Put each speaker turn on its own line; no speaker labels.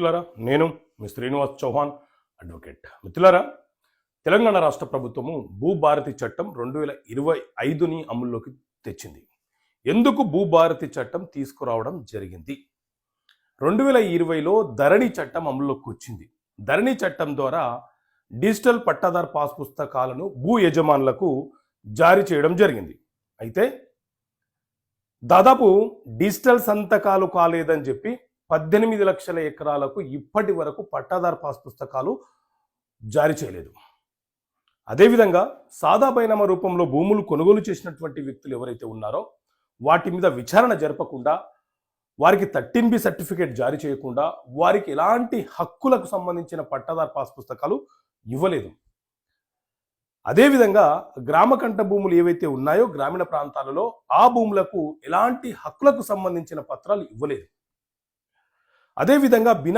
మిత్రులారా నేను మీ శ్రీనివాస్ చౌహాన్ అడ్వకేట్. మిత్రులారా తెలంగాణ రాష్ట్ర ప్రభుత్వము భూభారతి చట్టం రెండు వేల ఇరవై ఐదుని అమల్లోకి తెచ్చింది. ఎందుకు భూభారతి చట్టం తీసుకురావడం జరిగింది? రెండు వేల ఇరవైలో ధరణి చట్టం అమల్లోకి వచ్చింది. ధరణి చట్టం ద్వారా డిజిటల్ పట్టాదార్ పాస్ పుస్తకాలను భూ యజమానులకు జారీ చేయడం జరిగింది. అయితే దాదాపు డిజిటల్ సంతకాలు కాలేదని చెప్పి పద్దెనిమిది లక్షల ఎకరాలకు ఇప్పటి వరకు పట్టాదారు పాస్ పుస్తకాలు జారీ చేయలేదు. అదేవిధంగా సాదా బైనామా రూపంలో భూములు కొనుగోలు చేసినటువంటి వ్యక్తులు ఎవరైతే ఉన్నారో వాటి మీద విచారణ జరపకుండా వారికి థర్టీన్ బి సర్టిఫికేట్ జారీ చేయకుండా వారికి ఎలాంటి హక్కులకు సంబంధించిన పట్టాదార్ పాస్ పుస్తకాలు ఇవ్వలేదు. అదేవిధంగా గ్రామ కంట భూములు ఏవైతే ఉన్నాయో గ్రామీణ ప్రాంతాలలో ఆ భూములకు ఎలాంటి హక్కులకు సంబంధించిన పత్రాలు ఇవ్వలేదు. అదేవిధంగా బినా